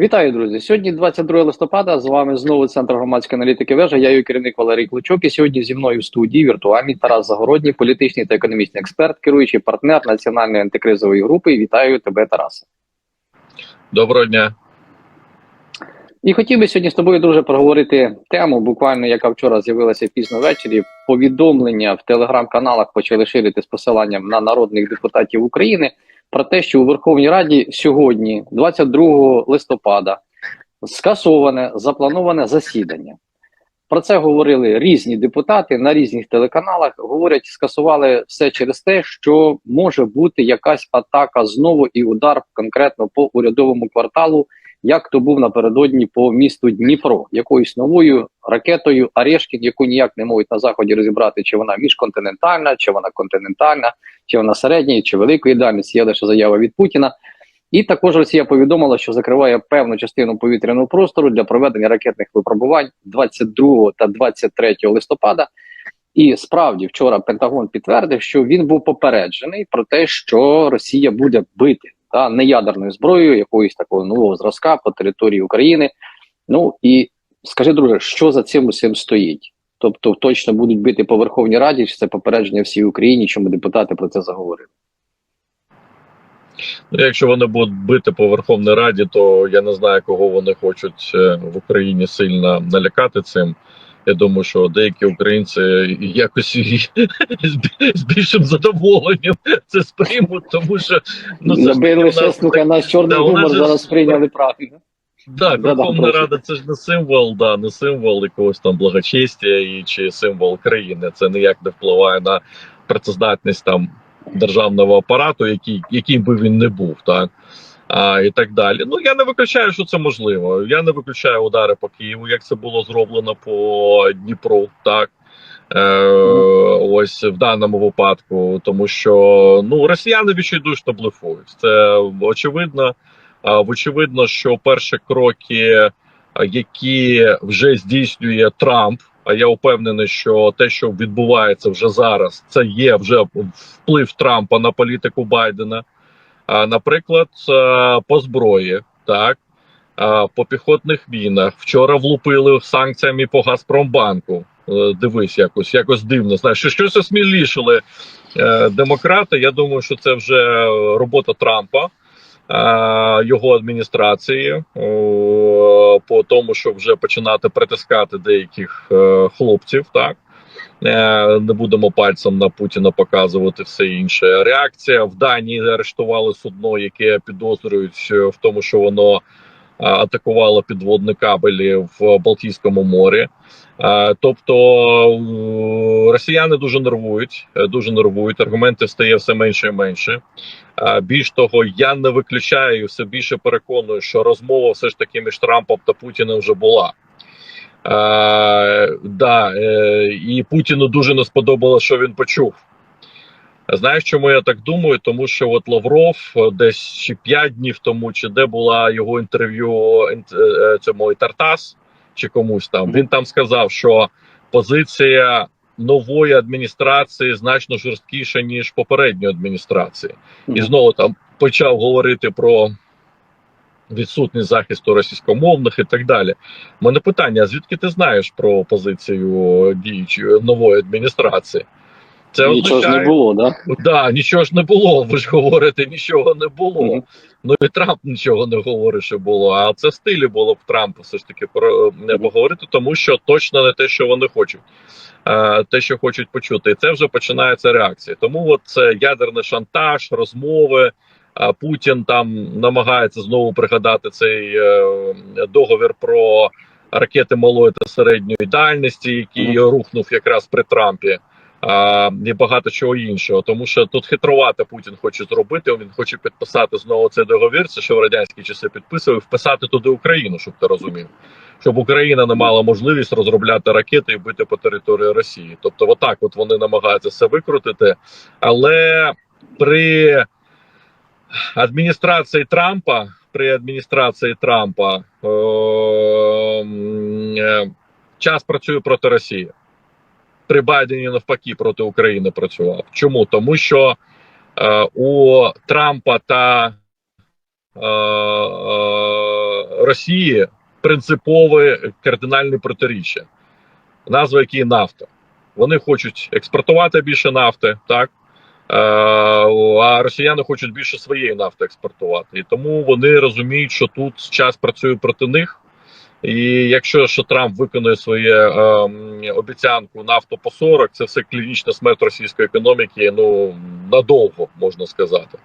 Вітаю, друзі! Сьогодні 22 листопада. З вами знову центр громадської аналітики вежа. Я її керівник Валерій Клочок. І сьогодні зі мною в студії віртуальний Тарас Загородній, політичний та економічний експерт, керуючий партнер національної антикризової групи. Вітаю тебе, Тарасе. Доброго дня. І хотів би сьогодні з тобою дуже проговорити тему, буквально яка вчора з'явилася пізно ввечері. Повідомлення в телеграм-каналах почали ширити з посиланням на народних депутатів України про те, що у Верховній Раді сьогодні, 22 листопада, скасоване заплановане засідання. Про це говорили різні депутати на різних телеканалах. Говорять, скасували все через те, що може бути якась атака знову і удар конкретно по урядовому кварталу, як то був напередодні по місту Дніпро, якоюсь новою ракетою Арешкін, яку ніяк не можуть на заході розібрати, чи вона міжконтинентальна, чи вона континентальна, чи вона середньої, чи великої дальності. Є лише заява від Путіна. І також Росія повідомила, що закриває певну частину повітряного простору для проведення ракетних випробувань 22 та 23 листопада. І справді вчора Пентагон підтвердив, що він був попереджений про те, що Росія буде бити та неядерною зброєю якоїсь такого нового зразка по території України. Ну і скажи, друже, що за цим усім стоїть? Тобто точно будуть бити по Верховній Раді, чи це попередження всій Україні, чому депутати про це заговорили? Ну, якщо вони будуть бити по Верховній Раді, то я не знаю, кого вони хочуть е, в Україні сильно налякати цим. Я думаю, що деякі українці якось з більшим задоволенням це сприймуть, тому що ну це Забили слухай, наш чорний да, гумор зараз сприйняли правильно. Да, Верховна Рада це ж не символ, да, не символ якогось там благочестя і чи символ країни. Це ніяк не впливає на працездатність там державного апарату, який який би він не був, так а, і так далі. Ну я не виключаю, що це можливо. Я не виключаю удари по Києву, як це було зроблено по Дніпру, так. Е, ось в даному випадку, тому що ну росіяни відчайдушно блефують. Це очевидно. Очевидно, що перші кроки, які вже здійснює Трамп. А я впевнений, що те, що відбувається вже зараз, це є вже вплив Трампа на політику Байдена. Наприклад, по зброї, так по піхотних війнах. Вчора влупили санкціями по Газпромбанку. Е, дивись, якось якось дивно. Знаєш, що щось осмілішили е, демократи. Я думаю, що це вже робота Трампа. Його адміністрації по тому, щоб вже починати притискати деяких е, хлопців, так е, не будемо пальцем на Путіна показувати все інше. Реакція в Данії арештували судно, яке підозрюють в тому, що воно атакувало підводні кабелі в Балтійському морі. Тобто росіяни дуже нервують, е, дуже нервують. Аргументів стає все менше і менше. Більш того, я не виключаю все більше переконую, що розмова все ж таки між Трампом та Путіним вже була. А, да, е, І Путіну дуже не сподобалося, що він почув. Знаєш, чому я так думаю? Тому що от Лавров десь чи 5 днів тому, чи де була його інтерв'ю е, цьому Тартас, чи комусь там він там сказав, що позиція нової адміністрації значно жорсткіша ніж попередньої адміністрації, і знову там почав говорити про відсутність захисту російськомовних і так далі. У Мене питання: звідки ти знаєш про позицію діючої нової адміністрації? Це нічого означає, ж не було, да? Да, нічого ж не було. Ви ж говорите, нічого не було. Mm -hmm. Ну і Трамп нічого не говорить, що було. А це в стилі було в Трампа все ж таки про не поговорити, тому що точно не те, що вони хочуть, а те, що хочуть почути, і це вже починається реакція. Тому от це ядерний шантаж, розмови. А Путін там намагається знову пригадати цей е, договір про ракети малої та середньої дальності, який рухнув якраз при Трампі а, і багато чого іншого. Тому що тут хитрувати Путін хоче зробити. Він хоче підписати знову цей договір. Це що в радянські часи підписував, вписати туди Україну, щоб ти розумів. Щоб Україна не мала можливість розробляти ракети і бити по території Росії. Тобто, отак, от вони намагаються все викрутити, але при адміністрації Трампа при адміністрації Трампа е, е, час працює проти Росії при Байдені навпаки проти України працював. Чому? Тому що е, у Трампа та е, е, Росії принципове кардинальне протиріччя, назва якої нафта. Вони хочуть експортувати більше нафти, так а росіяни хочуть більше своєї нафти експортувати. І тому вони розуміють, що тут час працює проти них. І якщо що Трамп виконує своє е, обіцянку нафту по 40, це все клінічна смерть російської економіки. Ну надовго можна сказати.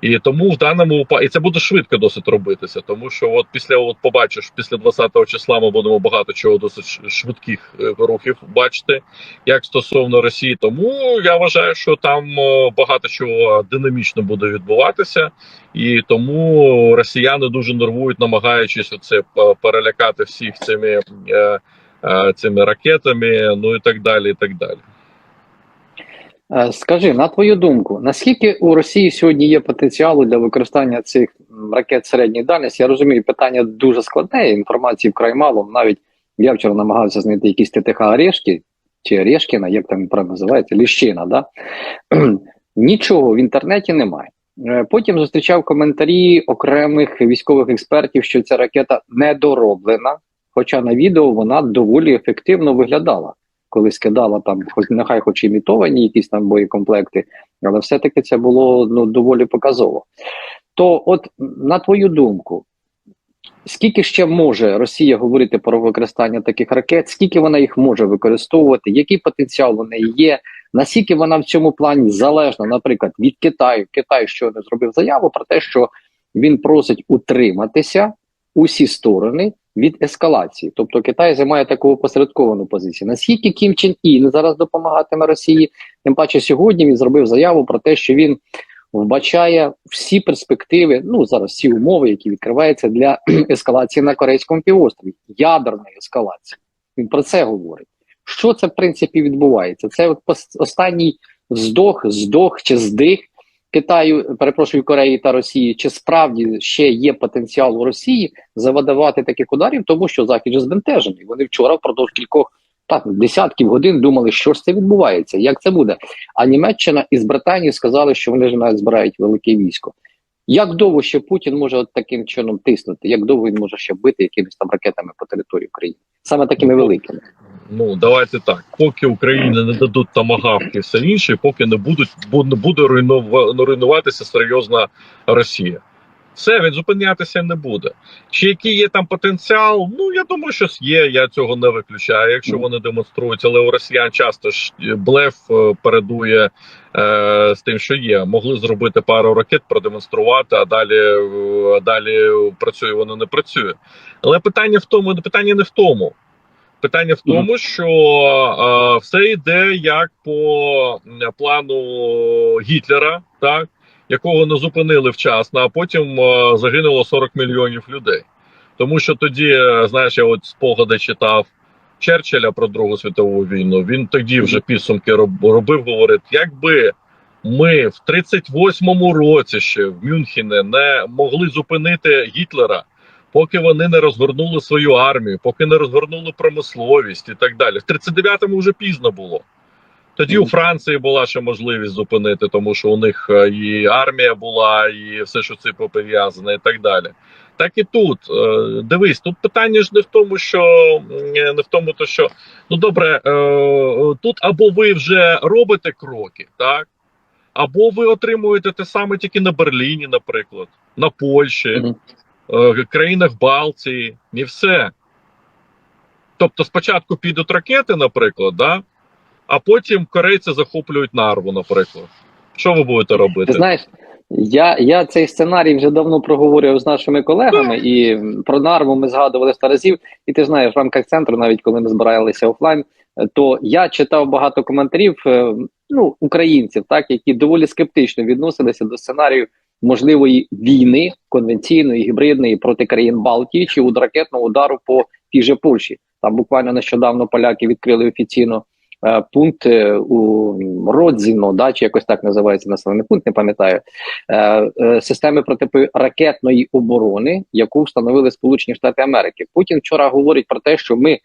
І тому в даному і це буде швидко досить робитися, тому що от після от побачиш, після 20 числа ми будемо багато чого досить швидких е, рухів бачити, як стосовно Росії. Тому я вважаю, що там е, багато чого динамічно буде відбуватися, і тому росіяни дуже нервують, намагаючись оце перелякати всіх цими, е, е, цими ракетами, ну і так далі. і так далі. Е, Скажи, на твою думку, наскільки у Росії сьогодні є потенціалу для використання цих ракет середньої дальності? Я розумію, питання дуже складне, інформації вкрай мало. Навіть я вчора намагався знайти якісь ТТХ Орешки чи Орешкіна, як там правильно називається, Ліщина, да? Нічого в інтернеті немає. Е, Потім зустрічав коментарі окремих військових експертів, що ця ракета недороблена, хоча на відео вона доволі ефективно виглядала коли скидала там, хоч нехай хоч імітовані якісь там боєкомплекти, але все-таки це було ну доволі показово. То, от на твою думку, скільки ще може Росія говорити про використання таких ракет, скільки вона їх може використовувати, який потенціал у неї є, наскільки вона в цьому плані залежна, наприклад, від Китаю. Китай щойно зробив заяву про те, що він просить утриматися усі сторони від ескалації. Тобто Китай займає таку опосередковану позицію. Наскільки Кім Чен Ін зараз допомагатиме Росії? Тим паче сьогодні він зробив заяву про те, що він вбачає всі перспективи, ну зараз всі умови, які відкриваються для ескалації на Корейському півострові, ядерної ескалації. Він про це говорить. Що це в принципі відбувається? Це от останній вздох, здох чи здих Китаю, перепрошую Кореї та Росії. Чи справді ще є потенціал у Росії завадавати таких ударів, тому що захід же збентежений. Вони вчора впродовж кількох так десятків годин думали, що ж це відбувається, як це буде. А Німеччина із Британії сказали, що вони ж навіть збирають велике військо. Як довго ще Путін може от таким чином тиснути? Як довго він може ще бити якимись там ракетами по території України? Саме такими великими. Ну давайте так. Поки Україні не дадуть тамагавки все інше, поки не будуть бу- не буде руйнуватися серйозна Росія. Все, він зупинятися не буде. Чи який є там потенціал? Ну я думаю, що є. Я цього не виключаю, якщо вони демонструють. Але у росіян часто ж блеф е, передує е, з тим, що є. Могли зробити пару ракет, продемонструвати, а далі, е, а далі працює, воно не працює. Але питання в тому, питання не в тому. Питання в тому, що е, все йде як по плану Гітлера, так якого не зупинили вчасно, а потім е, загинуло 40 мільйонів людей. Тому що тоді, е, знаєш, я от спогади читав Черчилля про Другу світову війну. Він тоді вже підсумки робив, говорить, якби ми в 38-му році ще в Мюнхені не могли зупинити Гітлера поки вони не розгорнули свою армію, поки не розгорнули промисловість і так далі. В 39-му вже пізно було. Тоді у Франції була ще можливість зупинити, тому що у них е, і армія була, і все, що це пов'язане, і так далі. Так і тут Е, дивись, тут питання ж не в тому, що не в тому, то що ну добре, е, тут або ви вже робите кроки, так, або ви отримуєте те саме тільки на Берліні, наприклад, на Польщі е, країнах Балтії, і все. Тобто, спочатку підуть ракети, наприклад, да? а потім корейці захоплюють нарву, наприклад. Що ви будете робити? Ти знаєш, я, я цей сценарій вже давно проговорював з нашими колегами, і про нарву ми згадували сто разів. І ти знаєш, в рамках центру, навіть коли ми збиралися офлайн, е, то я читав багато коментарів е, ну, українців, так які доволі скептично відносилися до сценарію можливої війни конвенційної, гібридної проти країн Балтії чи уд- ракетного удару по тій же Польщі. Там буквально нещодавно поляки відкрили офіційно е, пункт е, у Родзіно, да, чи якось так називається населений пункт, не пам'ятаю, е, е, системи протиракетної оборони, яку встановили Сполучені Штати Америки. Путін вчора говорить про те, що ми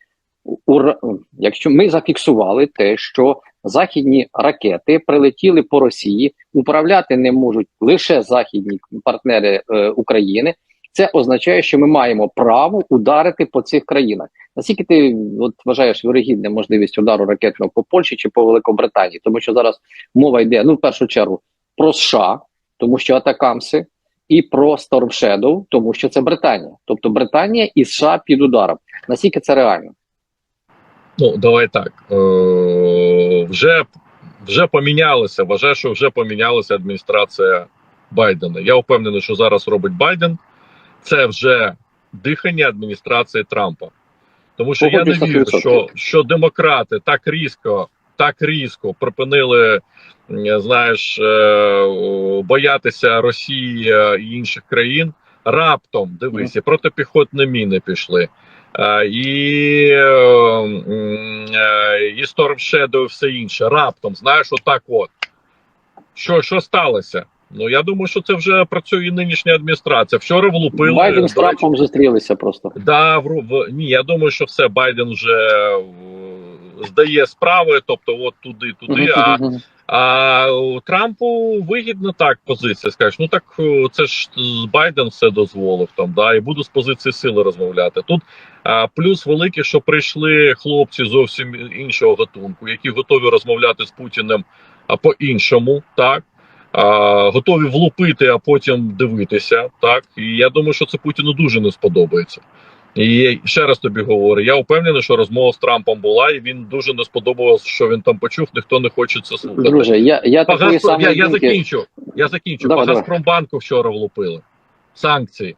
у- ура- якщо ми зафіксували те, що західні ракети прилетіли по Росії, управляти не можуть лише західні партнери е, України. Це означає, що ми маємо право ударити по цих країнах. Наскільки ти от вважаєш вирогідним можливість удару ракетного по Польщі чи по Великобританії? Тому що зараз мова йде ну в першу чергу про США, тому що Атакамси, і про Storm Shadow, тому що це Британія. Тобто Британія і США під ударом. Наскільки це реально? Ну, давай так. Е, вже, вже помінялося. Вважаю, що вже помінялася адміністрація Байдена. Я впевнений, що зараз робить Байден. Це вже дихання адміністрації Трампа. Тому що я не вірю, що, що демократи так різко, так різко припинили, знаєш, е, боятися Росії е, і інших країн. Раптом дивись, і протипіхотні міни пішли. Е, і, е, е, і Storm Shadow і все інше. Раптом, знаєш, отак от. Що, що сталося? Ну я думаю, що це вже працює нинішня адміністрація. Вчора влупили. Байден з Трампом зустрілися просто. Да, в, в ні, я думаю, що все Байден вже е, здає справи, тобто от туди, туди. А. а Трампу вигідно так позиція. Скажеш, ну так е, це ж Байден все дозволив там, да, і буду з позиції сили розмовляти. Тут а, плюс великий, що прийшли хлопці зовсім іншого гатунку, які готові розмовляти з Путіним по-іншому, так. А, готові влупити, а потім дивитися. Так і я думаю, що це Путіну дуже не сподобається. І ще раз тобі говорю, я впевнений, що розмова з Трампом була, і він дуже не сподобалось, що він там почув. Ніхто не хоче це слухати. Друже, я, я такої я, я закінчу. Я закінчу. Давай. Газпромбанку вчора влупили. Санкції.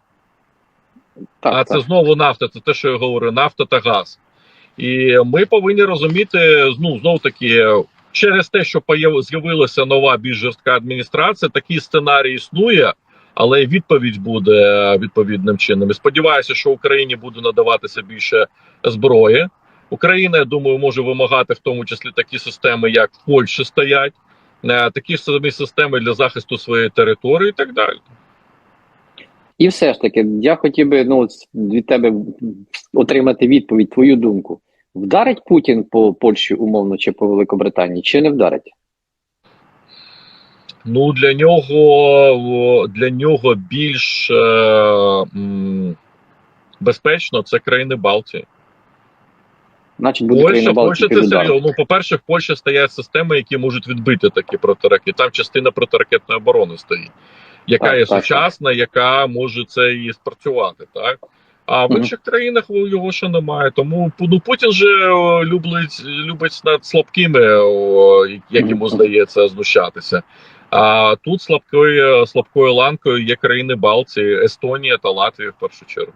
Так, а так. це знову нафта, це те, що я говорю, нафта та газ. І ми повинні розуміти, ну знов таки, через те, що з'явилася нова більш жорстка адміністрація, такий сценарій існує, але відповідь буде відповідним чином. І сподіваюся, що Україні буде надаватися більше зброї. Україна, я думаю, може вимагати в тому числі такі системи, як в Польщі стоять, е, такі ж самі системи для захисту своєї території і так далі. І все ж таки, я хотів би ну, від тебе отримати відповідь, твою думку. Вдарить Путін по Польщі умовно чи по Великобританії, чи не вдарить? Ну для нього для нього більш е, м, безпечно це країни Балтії. Значить, буде Польща, Польща це серйозно. Ну, по-перше, в Польщі стоять системи, які можуть відбити такі протиракети. Там частина протиракетної оборони стоїть, яка Так, є так, сучасна, яка може це і спрацювати. Так а в Мгм. інших країнах його ще немає. Тому ну Путін же любить любить над слабкими, як йому здається, знущатися. А тут слабкою слабкою ланкою є країни Балтії, Естонія та Латвія в першу чергу.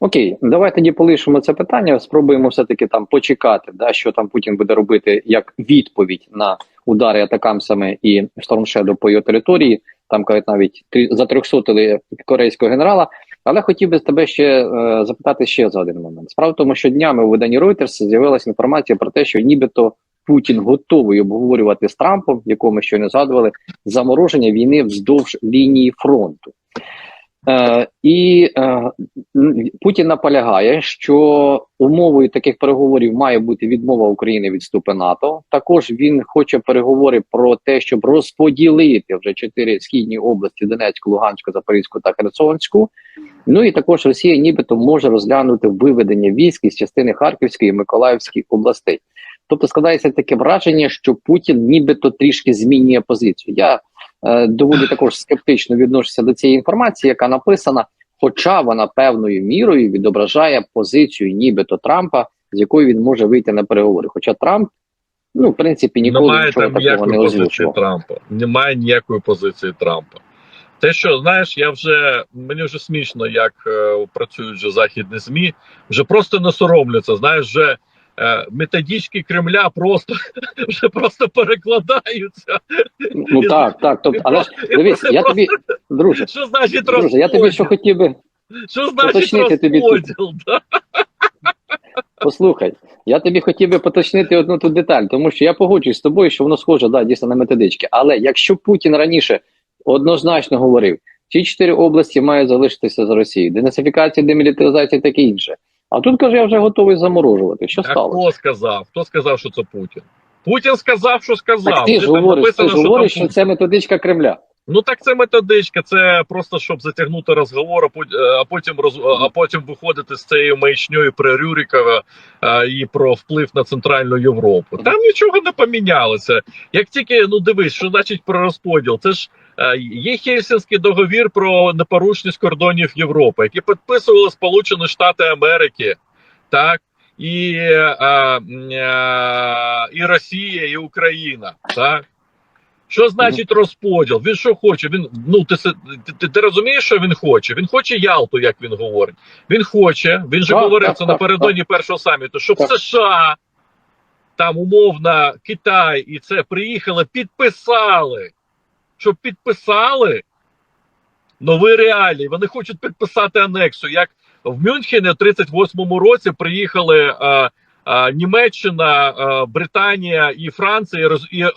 Окей, давай тоді полишимо це питання. Спробуємо все-таки там почекати, да, що там Путін буде робити як відповідь на удари атакамсами і Shadow по його території. Там кажуть, навіть три- затрьохсотили корейського генерала. Але хотів би тебе ще е, запитати ще за один момент. Справа в тому, що днями у виданні Reuters з'явилася інформація про те, що нібито Путін готовий обговорювати з Трампом, якого ми щойно згадували, замороження війни вздовж лінії фронту. Е, і е, Путін наполягає, що умовою таких переговорів має бути відмова України від вступу НАТО. Також він хоче переговори про те, щоб розподілити вже чотири східні області: Донецьку, Луганську, Запорізьку та Херсонську. Ну і також Росія, нібито може розглянути виведення військ із частини Харківської і Миколаївської областей. Тобто складається таке враження, що Путін нібито трішки змінює позицію. Я е, доволі також скептично відношуся до цієї інформації, яка написана, хоча вона певною мірою відображає позицію нібито Трампа, з якою він може вийти на переговори. Хоча Трамп, ну в принципі, ніколи Немає нічого там такого не озвучував. Трампа. Немає ніякої позиції Трампа. Те, що знаєш, я вже мені вже смішно, як е, працюють вже західні змі, вже просто не соромляться. Знаєш, вже методички Кремля просто вже просто перекладаються. Ну так, так. Тобто, але ж дивись, я тобі, друже, Що значить друже, я тобі що хотів би Що значить уточнити тобі тут. розподіл? Да? Послухай, я тобі хотів би поточнити одну ту деталь, тому що я погоджуюсь з тобою, що воно схоже да, дійсно на методички. Але якщо Путін раніше однозначно говорив, ці чотири області мають залишитися за Росією, денацифікація, демілітаризація, таке інше. А тут каже, я вже готовий заморожувати. Що А стало? хто сказав? Хто сказав, що це Путін? Путін сказав, що сказав. Так ти ж говориш, ти ж говориш, що це методичка Кремля. Ну так це методичка, це просто щоб затягнути розговор, а потім роз а потім виходити з цією маячньою про Рюрікова а, і про вплив на центральну Європу. Там нічого не помінялося. Як тільки ну дивись, що значить про розподіл? Це ж е, є Хельсінський договір про непорушність кордонів Європи, який підписували Сполучені Штати Америки, так. І, е, е, і Росія, і Україна, так що значить розподіл? Він що хоче? Він ну ти, ти, ти, ти розумієш, що він хоче? Він хоче Ялту, як він говорить. Він хоче. Він же говорив це напередодні першого саміту, щоб Так. США там умовно Китай і це приїхали, підписали. Щоб підписали нові реалії. Вони хочуть підписати анексу. Як в Мюнхені в 38-му році приїхали е, е, Німеччина, е, Британія і Франція і, роз, і е,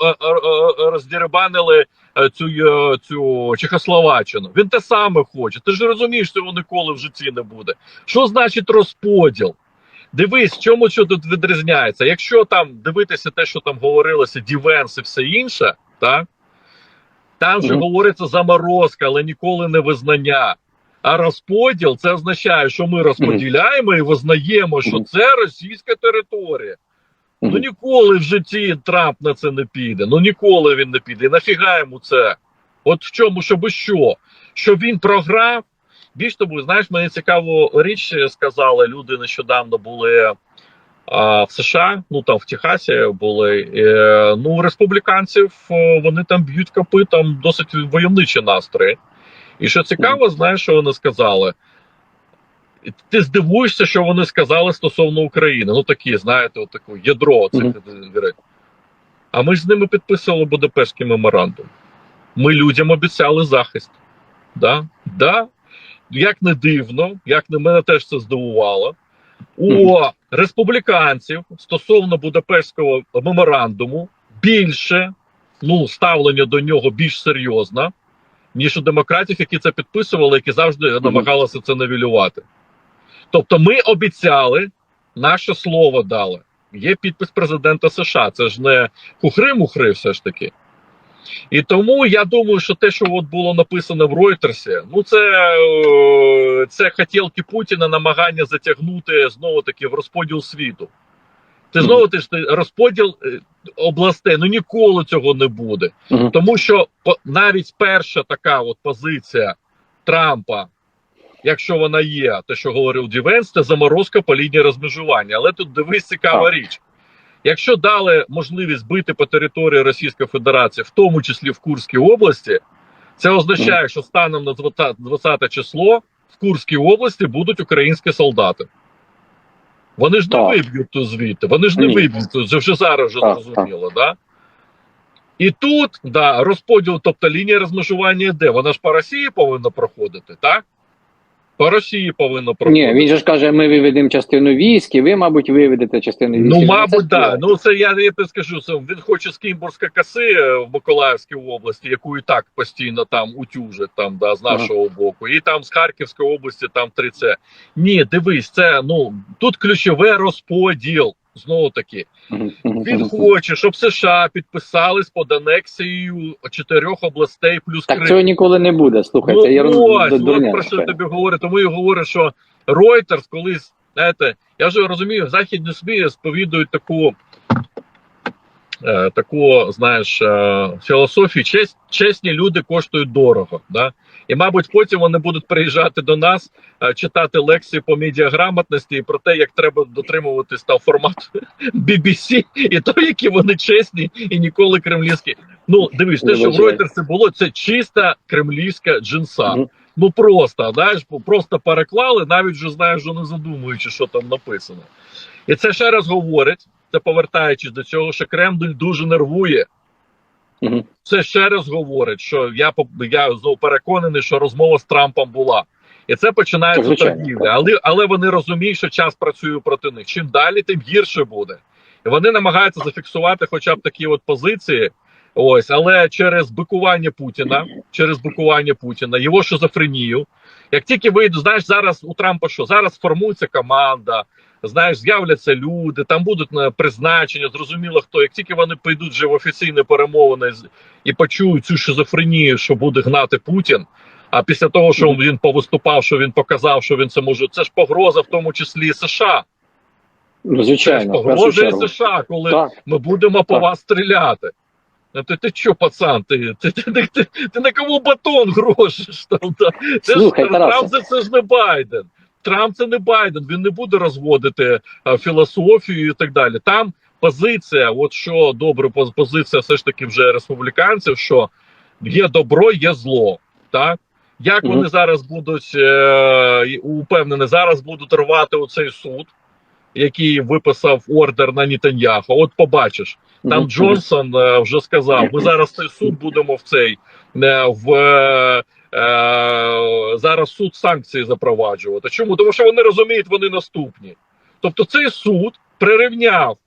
роздірбанили е, цю, цю Чехословаччину. Він те саме хоче. Ти ж розумієш, що його ніколи в житті не буде. Що значить розподіл? Дивись, чому що тут відрізняється. Якщо там дивитися те, що там говорилося, Дівенс і все інше, так? Там же говориться заморозка, але ніколи не визнання. А розподіл це означає, що ми розподіляємо і визнаємо, що це російська територія. Ну ніколи в житті Трамп на це не піде. Ну ніколи він не піде. І нафіга йому це? От в чому, щоб що? Щоб він програв. Більш того, знаєш, мені цікаву річ сказали. Люди нещодавно були а, в США, ну там в Техасі були. Е, ну, республіканців вони там б'ють копитом досить войовничі настрої. І що цікаво, знаєш, що вони сказали? Ти здивуєшся, що вони сказали стосовно України. Ну такі, знаєте, от таку ядро цих Мгм. А ми ж з ними підписували Будапештський меморандум. Ми людям обіцяли захист. Да? Да? Як не дивно, як не мене теж це здивувало. У республіканців стосовно Будапештського меморандуму більше ну, ставлення до нього більш серйозне, ніж у демократів, які це підписували, які завжди намагалися це навілювати. Тобто, ми обіцяли, наше слово дали. Є підпис президента США. Це ж не хухри-мухри, все ж таки. І тому я думаю, що те, що от було написано в Ройтерсі, ну це, е, це хотілки Путіна намагання затягнути знову таки в розподіл світу. Ти знову ти ж розподіл е, областей, ну ніколи цього не буде. Тому що навіть перша така от позиція Трампа, якщо вона є, те, що говорив Дівенс, це заморозка по лінії розмежування. Але тут дивись цікава річ. Якщо дали можливість бити по території Російської Федерації, в тому числі в Курській області, це означає, що станом на 20 20 число в Курській області будуть українські солдати. Вони ж не виб'ють ту звідти, вони ж не виб'ють, це вже зараз вже Так, зрозуміло, да? І тут, да, розподіл, тобто лінія розмежування де? Вона ж по Росії повинна проходити, так? По Росії повинно проходити. Ні, він же ж каже, ми виведемо частину військ, і ви, мабуть, виведете частину військ. Ну, мабуть, так. да. Ну це я, я тобі скажу. Це він хоче з Кімбурська коси е, в Миколаївській області, яку і так постійно там утюжить, там да, з Ага. нашого боку, і там з Харківської області, там 3 це. Ні, дивись, це ну тут ключове розподіл. Знову таки, він хоче, щоб США підписались під анексією чотирьох областей плюс Так Крим. цього ніколи не буде. Слухайте, Ну, я ось, роз... про що я тобі говорю. Тому я говорю, що Reuters колись, знаєте, я вже розумію, західні СМІ сповідують таку, таку знаєш, е, філософію. Честь, чесні люди коштують дорого. Да? І, мабуть, потім вони будуть приїжджати до нас, е, читати лекції по медіаграмотності і про те, як треба дотримуватись там формату BBC, і то, які вони чесні і ніколи кремлівські. Ну, дивись, те, що в. Reuters було, це чиста кремлівська джинса. Ну просто, знаєш, просто переклали, навіть вже знаєш, що не задумуючи, що там написано. І це ще раз говорить, це повертаючись до цього, що Кремль дуже нервує. Мгм. Це ще раз говорить, що я я знову переконаний, що розмова з Трампом була. І це починається торгівля. Але, але вони розуміють, що час працює проти них. Чим далі, тим гірше буде. І вони намагаються зафіксувати хоча б такі от позиції. Ось, але через бикування Путіна, через бикування Путіна, його шизофренію. Як тільки вийду, знаєш, зараз у Трампа що? Зараз формується команда, знаєш, з'являться люди, там будуть призначення, зрозуміло хто. Як тільки вони прийдуть вже в офіційні перемовини і почують цю шизофренію, що буде гнати Путін. А після того, що він повиступав, що він показав, що він це може, це ж погроза, в тому числі і США. Ну, звичайно, і. США, коли Так. ми будемо по Так. вас стріляти. Ну, ти, ти що, пацан, ти, ти, ти, ти, ти, ти на кого батон грошиш? Там, да? Це Слухай, ж це, це ж не Байден. Трамп це не Байден, він не буде розводити а, філософію і так далі. Там позиція, от що добре, позиція все ж таки вже республіканців, що є добро, є зло. Так? Як Мгм. вони зараз будуть е, упевнені, зараз будуть рвати оцей суд, який виписав ордер на Нітаньяху. От побачиш. Там Мгм. Джонсон е, вже сказав: ми зараз цей суд будемо в цей е, в е, е, зараз суд санкції запроваджувати. Чому? Тому що вони розуміють, вони наступні. Тобто, цей суд прирівняв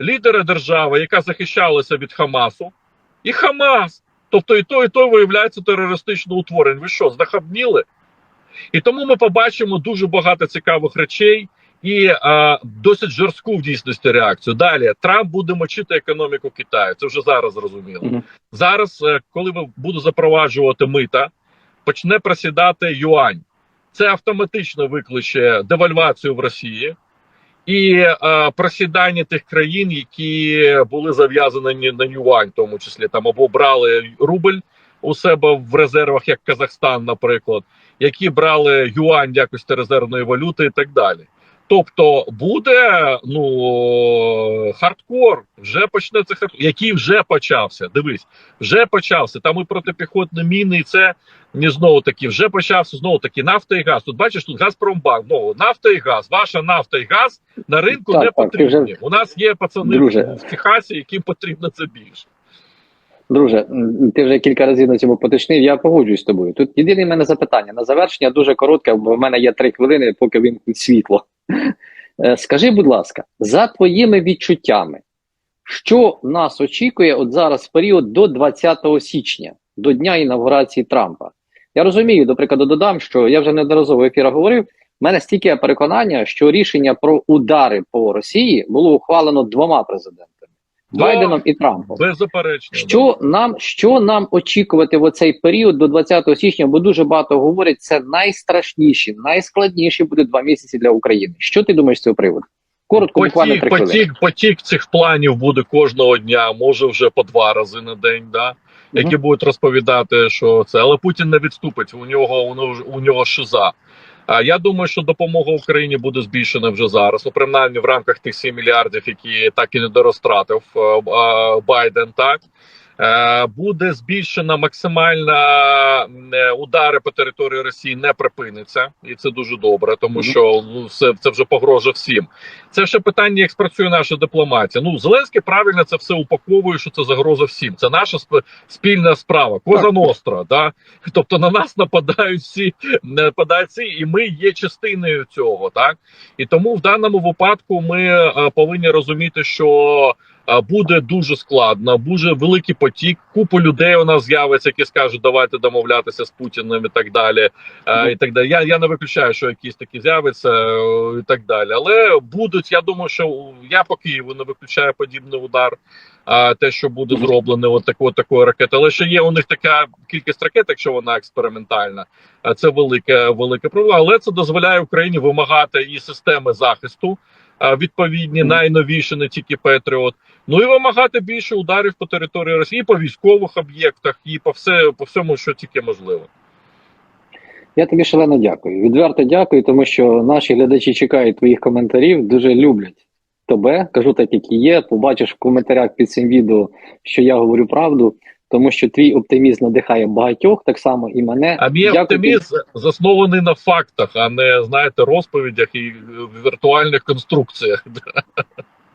лідера держави, яка захищалася від Хамасу, і Хамас. Тобто, і той, і той виявляється терористичне утворення. Ви що, знахабніли? І тому ми побачимо дуже багато цікавих речей і е, досить жорстку в дійсності реакцію. Далі Трамп буде мочити економіку Китаю. Це вже зараз зрозуміло. Мгм. Зараз, е, коли буде запроваджувати мита, почне просідати юань. Це автоматично викличе девальвацію в Росії і е, просідання тих країн, які були зав'язані на юань, в тому числі там або брали рубль у себе в резервах, як Казахстан, наприклад, які брали юань якості резервної валюти і так далі. Тобто буде ну хардкор, вже почнеться хардкор, який вже почався. Дивись, вже почався. Там і протипіхотні міни, і це не знову таки вже почався знову таки нафта і газ. Тут бачиш, тут Газпромбанк. Ну нафта і газ. Ваша нафта і газ на ринку Так, не потрібні. вже- У нас є пацани Друже. в Техасі, яким потрібно це більше. Друже, ти вже кілька разів на цьому поточнив, я погоджуюсь з тобою. Тут єдине в мене запитання на завершення дуже коротке, бо в мене є три хвилини, поки вимкнуть світло. Е, Скажи, будь ласка, за твоїми відчуттями, що нас очікує от зараз в період до 20 січня, до дня інавгурації Трампа? Я розумію, до прикладу, додам, що я вже неодноразово в ефірах говорив. в мене стільки переконання, що рішення про удари по Росії було ухвалено двома президентами. Байденом і Трампом. Беззаперечно. Що нам, що нам очікувати в оцей період до 20 січня? Бо дуже багато говорять, це найстрашніші, найскладніші буде два місяці для України. Що ти думаєш з цього приводу? Коротко, буквально потік, три потік, потік цих планів буде кожного дня, може вже по два рази на день, да? які будуть розповідати, що це. Але Путін не відступить. У нього у нього, у нього шиза. Я думаю, що допомога Україні буде збільшена вже зараз. Ну, принаймні в рамках тих 7 мільярдів, які так і не дорозтратив е, е, Байден. Так буде збільшена максимальна е, удари по території Росії не припиниться, і це дуже добре, тому що ну це, це вже погрожує всім. Це ще питання, як спрацює наша дипломатія. Ну Зеленський правильно це все упаковує, що це загроза всім. Це наша сп- спільна справа. Коза Ностра, да тобто на нас нападають всі, нападають і ми є частиною цього, так і тому в даному випадку ми е, повинні розуміти, що е, буде дуже складно, дуже великий потік. Купу людей у нас з'явиться, які скажуть, давайте домовлятися з Путіним і так далі. Е, і так далі. Я, я не виключаю, що якісь такі з'являться е, і так далі. Але будуть, я думаю, що я по Києву не виключаю подібний удар. А те, що буде Мгм. зроблено, от такої такої ракети. Але ще є у них така кількість ракет, якщо вона експериментальна. А це велика велика проблема. Але це дозволяє Україні вимагати і системи захисту. Відповідні найновіші, не тільки Петріот. Ну і вимагати більше ударів по території Росії, по військових об'єктах, і по все по всьому, що тільки можливо. Я тобі шалено дякую. Відверто дякую, тому що наші глядачі чекають твоїх коментарів, дуже люблять тебе. Кажу так, як і є. Побачиш в коментарях під цим відео, що я говорю правду, тому що твій оптимізм надихає багатьох, так само і мене. А мій Дякую оптимізм заснований на фактах, а не знаєте, розповідях і віртуальних конструкціях.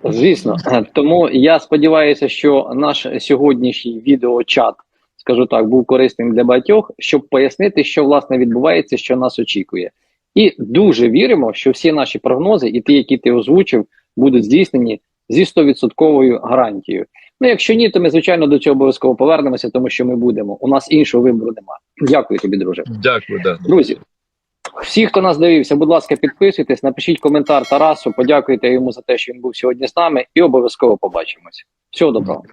Звісно, тому я сподіваюся, що наш сьогоднішній відеочат, скажу так, був корисним для багатьох, щоб пояснити, що власне відбувається, що нас очікує. І дуже віримо, що всі наші прогнози, і ті, які ти озвучив, будуть здійснені зі 100% гарантією. Ну, якщо ні, то ми звичайно до цього обов'язково повернемося, тому що ми будемо. У нас іншого вибору немає. Дякую тобі, друже. Дякую, да. Друзі, Всі, хто нас дивився, будь ласка, підписуйтесь, напишіть коментар Тарасу, подякуйте йому за те, що він був сьогодні з нами, і обов'язково побачимось. Всього доброго.